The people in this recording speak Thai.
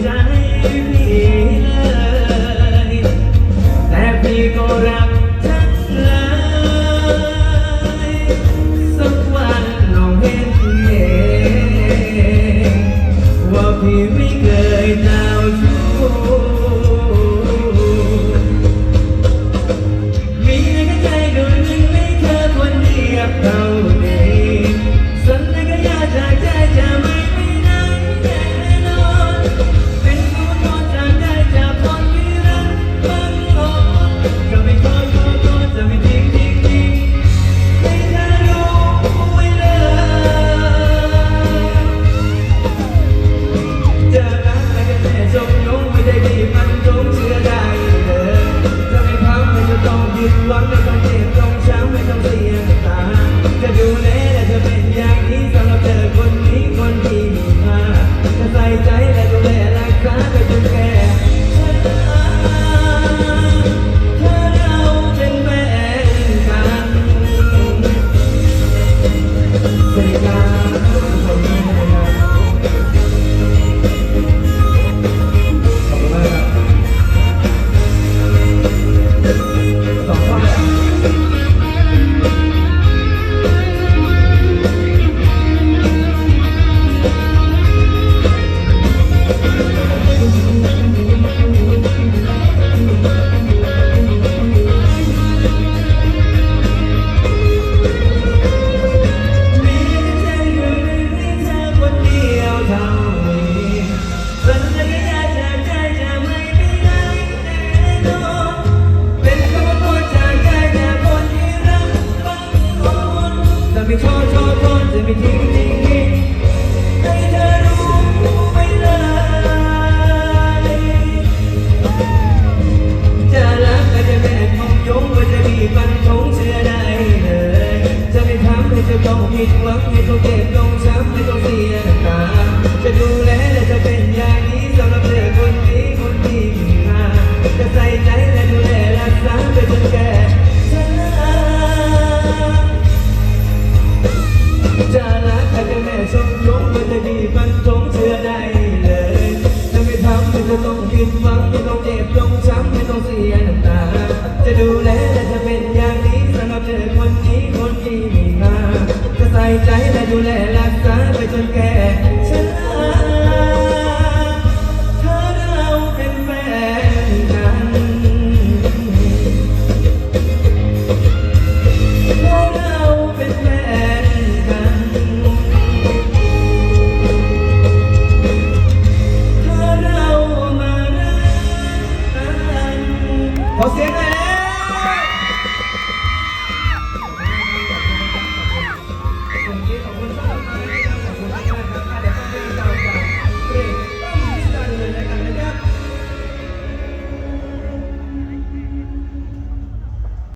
ใจพี่แต่พี่ก็รักทั้งหลยสักวันน้องเห็นเองว่าพี่ไม่เคยเจ้าว เธ